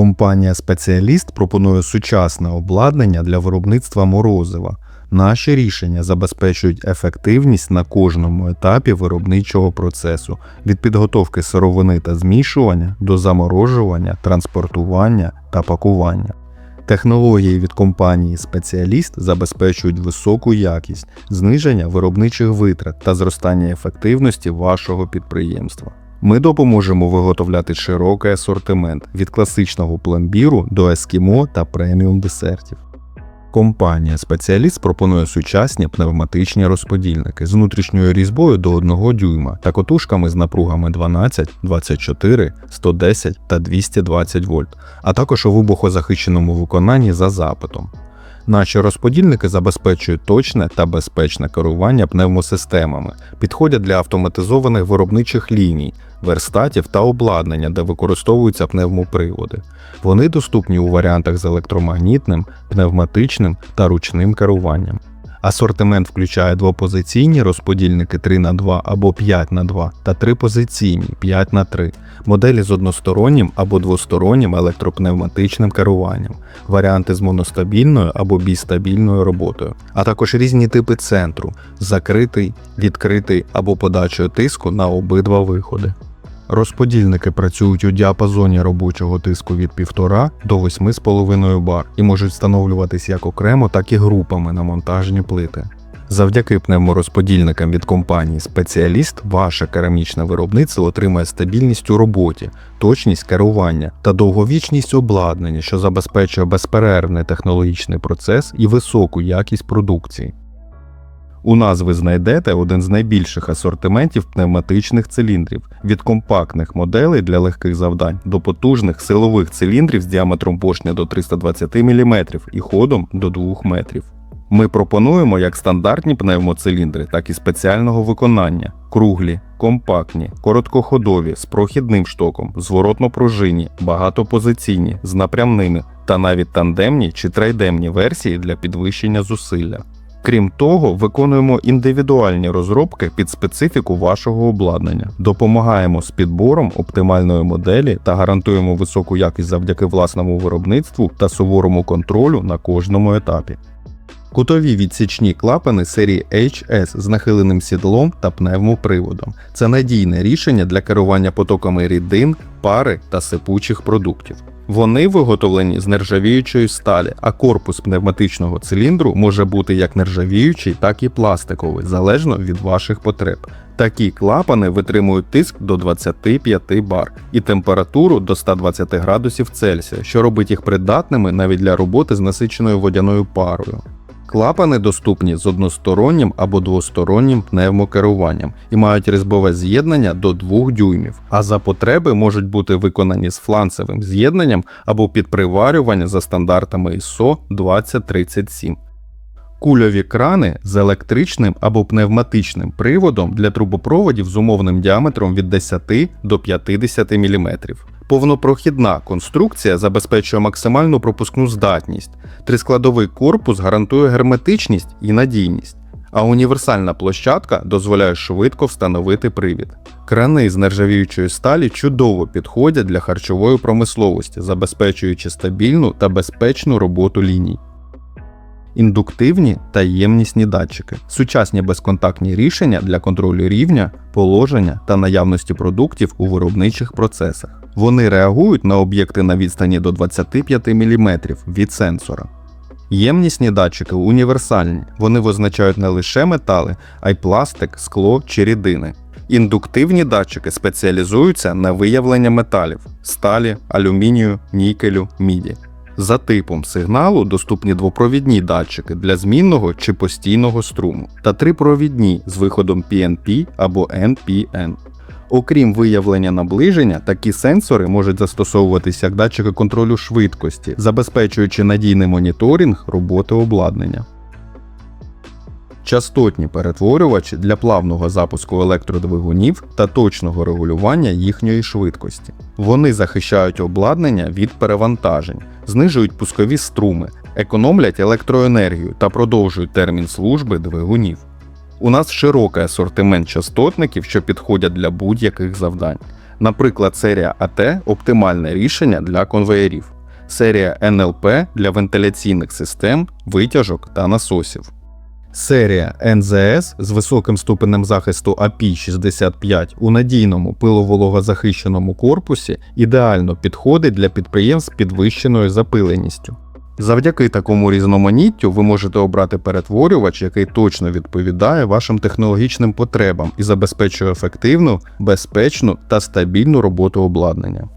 Компанія Спеціаліст пропонує сучасне обладнання для виробництва морозива. Наші рішення забезпечують ефективність на кожному етапі виробничого процесу від підготовки сировини та змішування до заморожування, транспортування та пакування. Технології від компанії Спеціаліст забезпечують високу якість, зниження виробничих витрат та зростання ефективності вашого підприємства. Ми допоможемо виготовляти широкий асортимент від класичного пломбіру до ескімо та преміум десертів. Компанія Спеціаліст пропонує сучасні пневматичні розподільники з внутрішньою різьбою до 1 дюйма та котушками з напругами 12, 24, 110 та 220 вольт, а також у вибухозахищеному виконанні за запитом. Наші розподільники забезпечують точне та безпечне керування пневмосистемами, підходять для автоматизованих виробничих ліній, верстатів та обладнання, де використовуються пневмоприводи. Вони доступні у варіантах з електромагнітним, пневматичним та ручним керуванням. Асортимент включає двопозиційні розподільники 3х2 або 5х2 та трипозиційні 5х3, моделі з одностороннім або двостороннім електропневматичним керуванням, варіанти з моностабільною або бістабільною роботою, а також різні типи центру закритий, відкритий або подачою тиску на обидва виходи. Розподільники працюють у діапазоні робочого тиску від 1,5 до 8,5 бар і можуть встановлюватись як окремо, так і групами на монтажні плити. Завдяки пневморозподільникам від компанії Спеціаліст ваше керамічне виробництво отримає стабільність у роботі, точність керування та довговічність обладнання, що забезпечує безперервний технологічний процес і високу якість продукції. У нас ви знайдете один з найбільших асортиментів пневматичних циліндрів від компактних моделей для легких завдань до потужних силових циліндрів з діаметром поршня до 320 мм і ходом до 2 метрів. Ми пропонуємо як стандартні пневмоциліндри, так і спеціального виконання: круглі, компактні, короткоходові, з прохідним штоком, зворотно-пружинні, багатопозиційні, з напрямними та навіть тандемні чи трайдемні версії для підвищення зусилля. Крім того, виконуємо індивідуальні розробки під специфіку вашого обладнання, допомагаємо з підбором оптимальної моделі та гарантуємо високу якість завдяки власному виробництву та суворому контролю на кожному етапі. Кутові відсічні клапани серії HS з нахиленим сідлом та пневмоприводом. Це надійне рішення для керування потоками рідин, пари та сипучих продуктів. Вони виготовлені з нержавіючої сталі, а корпус пневматичного циліндру може бути як нержавіючий, так і пластиковий, залежно від ваших потреб. Такі клапани витримують тиск до 25 бар і температуру до 120 градусів Цельсія, що робить їх придатними навіть для роботи з насиченою водяною парою. Клапани доступні з одностороннім або двостороннім пневмокеруванням і мають різьбове з'єднання до 2 дюймів, а за потреби можуть бути виконані з фланцевим з'єднанням або під приварювання за стандартами ISO 2037. Кульові крани з електричним або пневматичним приводом для трубопроводів з умовним діаметром від 10 до 50 мм. Повнопрохідна конструкція забезпечує максимальну пропускну здатність. Трискладовий корпус гарантує герметичність і надійність, а універсальна площадка дозволяє швидко встановити привід. Крани з нержавіючої сталі чудово підходять для харчової промисловості, забезпечуючи стабільну та безпечну роботу ліній. Індуктивні та ємнісні датчики сучасні безконтактні рішення для контролю рівня, положення та наявності продуктів у виробничих процесах. Вони реагують на об'єкти на відстані до 25 мм від сенсора. Ємнісні датчики універсальні, вони визначають не лише метали, а й пластик, скло чи рідини. Індуктивні датчики спеціалізуються на виявлення металів сталі, алюмінію, нікелю, міді. За типом сигналу доступні двопровідні датчики для змінного чи постійного струму та трипровідні з виходом PNP або NPN. Окрім виявлення наближення, такі сенсори можуть застосовуватися як датчики контролю швидкості, забезпечуючи надійний моніторинг роботи обладнання. Частотні перетворювачі для плавного запуску електродвигунів та точного регулювання їхньої швидкості. Вони захищають обладнання від перевантажень, знижують пускові струми, економлять електроенергію та продовжують термін служби двигунів. У нас широкий асортимент частотників, що підходять для будь-яких завдань. Наприклад, серія АТ оптимальне рішення для конвеєрів, серія НЛП для вентиляційних систем, витяжок та насосів. Серія НЗС з високим ступенем захисту API-65 у надійному пиловологозахищеному корпусі ідеально підходить для підприємств з підвищеною запиленістю. Завдяки такому різноманіттю ви можете обрати перетворювач, який точно відповідає вашим технологічним потребам і забезпечує ефективну, безпечну та стабільну роботу обладнання.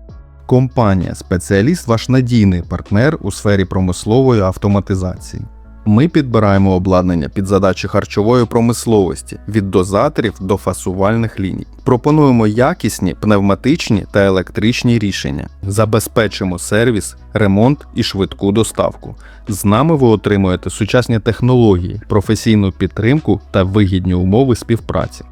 Компанія Спеціаліст ваш надійний партнер у сфері промислової автоматизації. Ми підбираємо обладнання під задачі харчової промисловості від дозаторів до фасувальних ліній. Пропонуємо якісні пневматичні та електричні рішення. Забезпечимо сервіс, ремонт і швидку доставку. З нами ви отримуєте сучасні технології, професійну підтримку та вигідні умови співпраці.